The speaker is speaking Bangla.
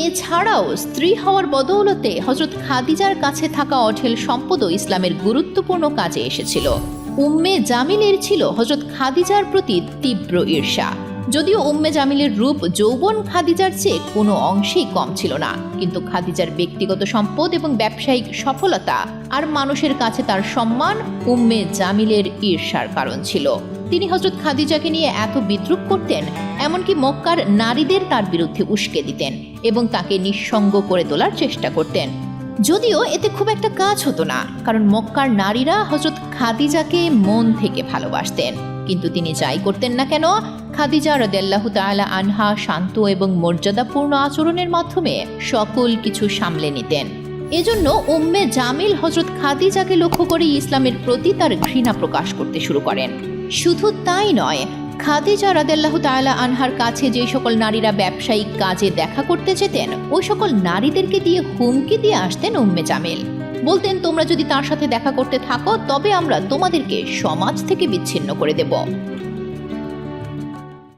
এছাড়াও স্ত্রী হওয়ার বদৌলতে হজরত খাদিজার কাছে থাকা অঢেল সম্পদও ইসলামের গুরুত্বপূর্ণ কাজে এসেছিল। উম্মে জামিলের ছিল হজরত খাদিজার প্রতি তীব্র ঈর্ষা। যদিও উম্মে জামিলের রূপ যৌবন খাদিজার চেয়ে কোনো অংশেই কম ছিল না। কিন্তু খাদিজার ব্যক্তিগত সম্পদ এবং ব্যবসায়িক সফলতা আর মানুষের কাছে তার সম্মান উম্মে জামিলের ঈর্ষার কারণ ছিল। তিনি হজরত খাদিজাকে নিয়ে এত বিদ্রুপ করতেন, এমনকি মক্কার নারীদের তার বিরুদ্ধে উস্কে দিতেন এবং তাকে নিঃসঙ্গ করে তোলার চেষ্টা করতেন। যদিও এতে খুব একটা কাজ হতো না, কারণ মক্কার নারীরা হজরত খাদিজাকে মন থেকে ভালোবাসতেন। কিন্তু তিনি যাই করতেন না কেন, খাদিজা রদেল্লাহ তাআলা আনহা শান্ত এবং মর্যাদাপূর্ণ আচরণের মাধ্যমে সকল কিছু সামলে নিতেন। এজন্য উম্মে জামিল হজরত খাদিজাকে লক্ষ্য করে ইসলামের প্রতি তার ঘৃণা প্রকাশ করতে শুরু করেন। শুধু তাই নয়, খাদিজা রাদেল্লাহ তালা আনহার কাছে যে সকল নারীরা ব্যবসায়িক কাজে দেখা করতে যেতেন, ওই সকল নারীদেরকে দিয়ে হুমকি দিয়ে আসতেন উম্মে জামিল। বলতেন, তোমরা যদি তার সাথে দেখা করতে থাকো, তবে আমরা তোমাদেরকে সমাজ থেকে বিচ্ছিন্ন করে দেব।